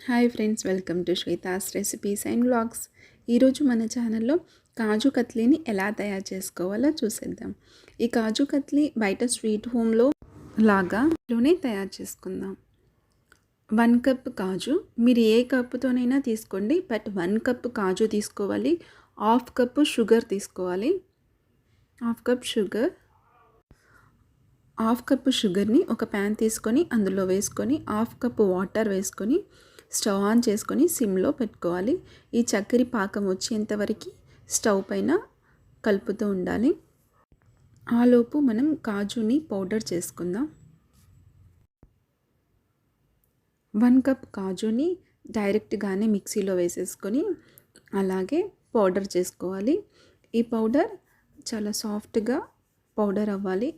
Hi friends welcome to Swetha's recipes and blogs ఈరోజు మన ఛానల్లో కాజు కత్లీని ఎలా తయారు చేసుకోవాలో చూసేద్దాం. ఈ కాజు కత్లీ బయట స్వీట్ హోమ్లో లాగా లోనే తయారు చేసుకుందాం. వన్ కప్ కాజు మీరు ఏ కప్పుతోనైనా తీసుకోండి బట్ వన్ కప్ కాజు తీసుకోవాలి హాఫ్ కప్ షుగర్ తీసుకోవాలి. Half cup sugar half cup షుగర్ని ఒక ప్యాన్ తీసుకొని అందులో వేసుకొని హాఫ్ కప్ వాటర్ వేసుకొని స్టవ్ ఆన్ చేసుకొని సిమ్లో పెట్టుకోవాలి. ఈ చక్కెర పాకం వచ్చేంతవరకు స్టవ్ పైన కలుపుతూ ఉండాలి. ఆలోపు మనం కాజుని పౌడర్ చేసుకుందాం. వన్ కప్ కాజుని డైరెక్ట్గానే మిక్సీలో వేసేసుకొని అలాగే పౌడర్ చేసుకోవాలి. ఈ పౌడర్ చాలా సాఫ్ట్గా పౌడర్ అవ్వాలి.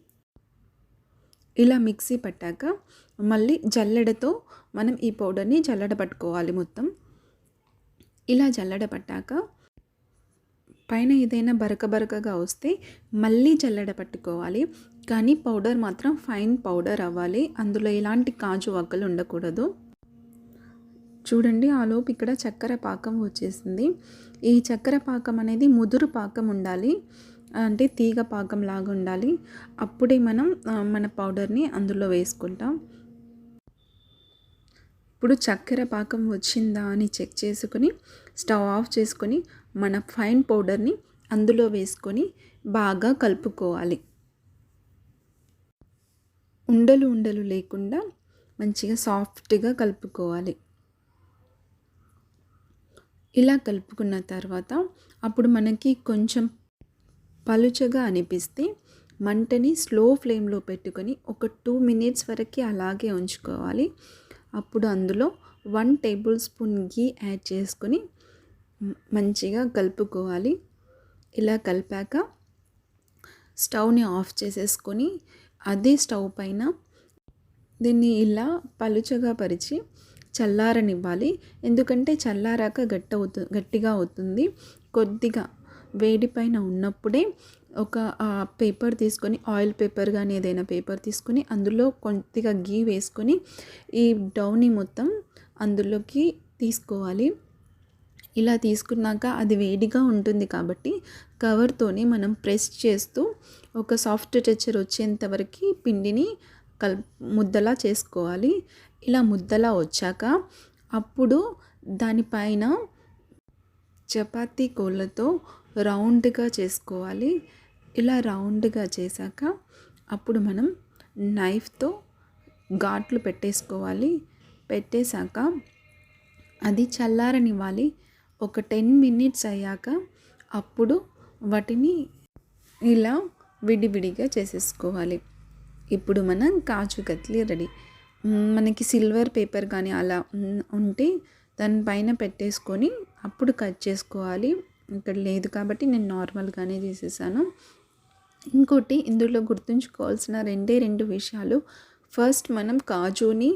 ఇలా మిక్సీ పట్టాక మళ్ళీ జల్లెడతో మనం ఈ పౌడర్ని జల్లెడ పట్టుకోవాలి మొత్తం. ఇలా జల్లెడ పట్టాక పైన ఏదైనా బరక బరకగా వస్తే మళ్ళీ జల్లెడ పట్టుకోవాలి. కానీ పౌడర్ మాత్రం ఫైన్ పౌడర్ అవ్వాలి. అందులో ఎలాంటి కాజు వక్కలు ఉండకూడదు. చూడండి ఆలోపు ఇక్కడ చక్కెర పాకం వచ్చేసింది. ఈ చక్కెర పాకం అనేది ముదురు పాకం ఉండాలి. అంటే తీగ పాకం లాగా ఉండాలి. అప్పుడే మనం మన పౌడర్ని అందులో వేసుకుంటాం. ఇప్పుడు చక్కెర పాకం వచ్చిందా అని చెక్ చేసుకొని స్టవ్ ఆఫ్ చేసుకొని మన ఫైన్ పౌడర్ని అందులో వేసుకొని బాగా కలుపుకోవాలి. ఉండలు ఉండలు లేకుండా మంచిగా సాఫ్ట్గా కలుపుకోవాలి. ఇలా కలుపుకున్న తర్వాత అప్పుడు మనకి కొంచెం పలుచగా అనిపిస్తే మంటని స్లో ఫ్లేమ్లో పెట్టుకొని ఒక టూ మినిట్స్ వరకు అలాగే ఉంచుకోవాలి. అప్పుడు అందులో one tablespoon ghee add చేసుకొని మంచిగా కలుపుకోవాలి. ఇలా కలిపాక స్టవ్ని ఆఫ్ చేసేసుకొని అదే స్టవ్ పైన దీన్ని ఇలా పలుచగా పరిచి చల్లారనివ్వాలి. ఎందుకంటే చల్లారాక గట్టి అవుతు గట్టిగా అవుతుంది. కొద్దిగా వేడి పైన ఉన్నప్పుడే ఒక పేపర్ తీసుకొని ఆయిల్ పేపర్ కానీ ఏదైనా పేపర్ తీసుకొని అందులో కొద్దిగా గీ వేసుకొని ఈ డౌని మొత్తం అందులోకి తీసుకోవాలి. ఇలా తీసుకున్నాక అది వేడిగా ఉంటుంది కాబట్టి కవర్తోని మనం ప్రెస్ చేస్తూ ఒక సాఫ్ట్ టెక్చర్ వచ్చేంత వరకు పిండిని కల్ ముద్దలా చేసుకోవాలి. ఇలా ముద్దలా వచ్చాక అప్పుడు దానిపైన చపాతీ కోళ్ళతో రౌండ్గా చేసుకోవాలి. ఇలా రౌండ్గా చేశాక అప్పుడు మనం నైఫ్తో ఘాట్లు పెట్టేసుకోవాలి. పెట్టేశాక అది చల్లారనివ్వాలి. ఒక టెన్ మినిట్స్ అయ్యాక అప్పుడు వాటిని ఇలా విడివిడిగా చేసేసుకోవాలి. ఇప్పుడు మనం కాజు కత్లి రెడీ. మనకి సిల్వర్ పేపర్ కానీ అలా ఉంటే దానిపైన పెట్టేసుకొని అప్పుడు కట్ చేసుకోవాలి. ఇక్కడ లేదు కాబట్టి నేను నార్మల్గానే చేసేసాను. ఇంకోటి ఇందులో గుర్తుంచుకోవాల్సిన రెండే రెండు విషయాలు. ఫస్ట్ మనం కాజుని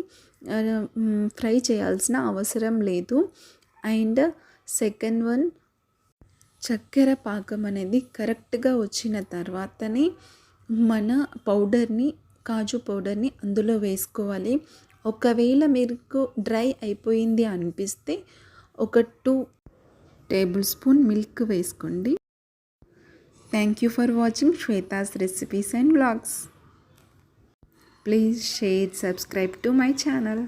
ఫ్రై చేయాల్సిన అవసరం లేదు. అండ్ సెకండ్ వన్ చక్కెర పాకం అనేది కరెక్ట్గా వచ్చిన తర్వాతనే మన పౌడర్ని కాజు పౌడర్ని అందులో వేసుకోవాలి. ఒకవేళ మీకు డ్రై అయిపోయింది అనిపిస్తే ఒక టూ టేబుల్ స్పూన్ మిల్క్ వేసుకోండి. Thank you for watching Swetha's recipes and blogs please share subscribe to my channel